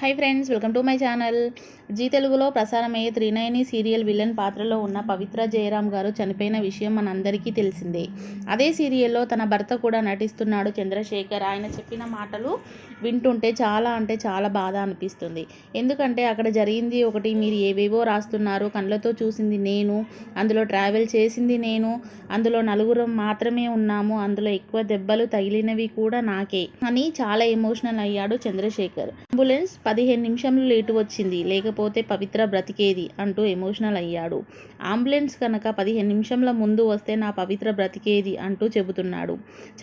Hi friends welcome to my channel Zee తెలుగులో ప్రసారమయ్యే Trinayani serial villain పాత్రలో ఉన్న పవిత్ర జయరాం గారు చనిపోయిన విషయం మనందరికీ తెలిసిందే. అదే సీరియల్లో తన భర్త కూడా నటిస్తున్నాడు చంద్రశేఖర్. ఆయన చెప్పిన మాటలు వింటుంటే చాలా అంటే చాలా బాధ అనిపిస్తుంది. ఎందుకంటే అక్కడ జరిగింది ఒకటి మీరు ఏవేవో రాస్తున్నారు కళ్ళతో చూసింది నేను అందులో ట్రావెల్ చేసింది నేను అందులో నలుగురు మాత్రమే ఉన్నాము అందులో ఎక్కువ దెబ్బలు తగిలినవి కూడా నాకే. అని చాలా ఎమోషనల్ అయ్యాడు చంద్రశేఖర్. అంబులెన్స్ పదిహేను నిమిషంలో లేటు వచ్చింది. లేకపోతే పవిత్ర బ్రతికేది అంటూ ఎమోషనల్ అయ్యాడు. అంబులెన్స్ కనుక పదిహేను నిమిషంల ముందు వస్తే నా పవిత్ర బ్రతికేది అంటూ చెబుతున్నాడు.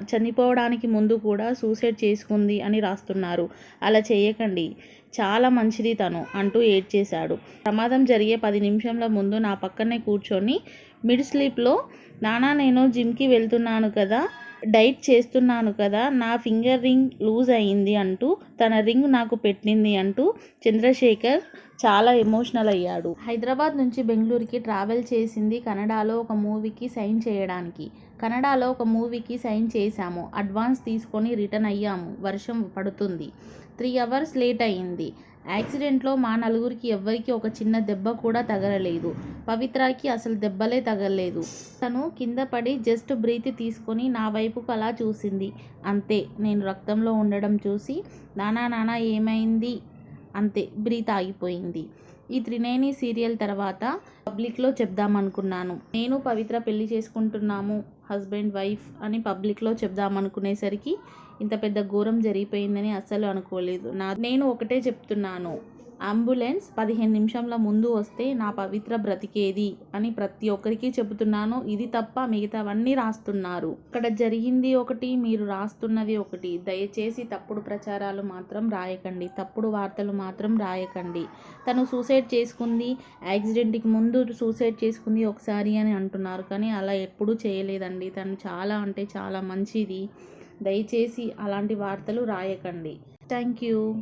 చనిపోవడానికి ముందు కూడా సూసైడ్ చేసుకుంది అని రాస్తున్నారు. అలా చేయకండి. చాలా మంచిది తను అంటూ ఏడ్చేశాడు. ప్రమాదం జరిగే పది నిమిషంల ముందు నా పక్కనే కూర్చొని మిడ్ స్లీప్లో నానా నేను జిమ్కి వెళ్తున్నాను కదా డైట్ చేస్తున్నాను కదా నా ఫింగర్ రింగ్ లూజ్ అయ్యింది అంటూ తన రింగ్ నాకు పెట్టింది అంటూ చంద్రశేఖర్ చాలా ఎమోషనల్ అయ్యాడు. హైదరాబాద్ నుంచి బెంగళూరుకి ట్రావెల్ చేసింది కన్నడలో ఒక మూవీకి సైన్ చేయడానికి. కన్నడలో ఒక మూవీకి సైన్ చేశాము. అడ్వాన్స్ తీసుకొని రిటర్న్ అయ్యాము. వర్షం పడుతుంది. త్రీ అవర్స్ లేట్ అయ్యింది. యాక్సిడెంట్లో మా నలుగురికి ఎవ్వరికి ఒక చిన్న దెబ్బ కూడా తగలలేదు. పవిత్రకి అసలు దెబ్బలే తగలలేదు. తను కింద పడి జస్ట్ బ్రీత్ తీసుకొని నా వైపుకు అలా చూసింది. అంతే నేను రక్తంలో ఉండడం చూసి నానా నానా ఏమైంది? అంతే బ్రీత్ ఆగిపోయింది. ఈ త్రినేని సీరియల్ తర్వాత పబ్లిక్లో చెప్దామనుకున్నాను. నేను పవిత్ర పెళ్ళి చేసుకుంటున్నాము హస్బెండ్ వైఫ్ అని పబ్లిక్లో చెప్దామనుకునేసరికి ఇంత పెద్ద ఘోరం జరిగిపోయిందని అస్సలు అనుకోలేదు. నా నేను ఒకటే చెప్తున్నాను. అంబులెన్స్ పదిహేను నిమిషంల ముందు వస్తే నా పవిత్ర బ్రతికేది అని ప్రతి ఒక్కరికి చెబుతున్నాను. ఇది తప్ప మిగతావన్నీ రాస్తున్నారు. ఇక్కడ జరిగింది ఒకటి మీరు రాస్తున్నది ఒకటి. దయచేసి తప్పుడు ప్రచారాలు మాత్రం రాయకండి. తప్పుడు వార్తలు మాత్రం రాయకండి. తను సూసైడ్ చేసుకుంది. యాక్సిడెంట్కి ముందు సూసైడ్ చేసుకుంది ఒకసారి అని అంటున్నారు. కానీ అలా ఎప్పుడూ చేయలేదండి. తను చాలా అంటే చాలా మంచిది. దయచేసి అలాంటి వార్తలు రాయకండి. Thank you.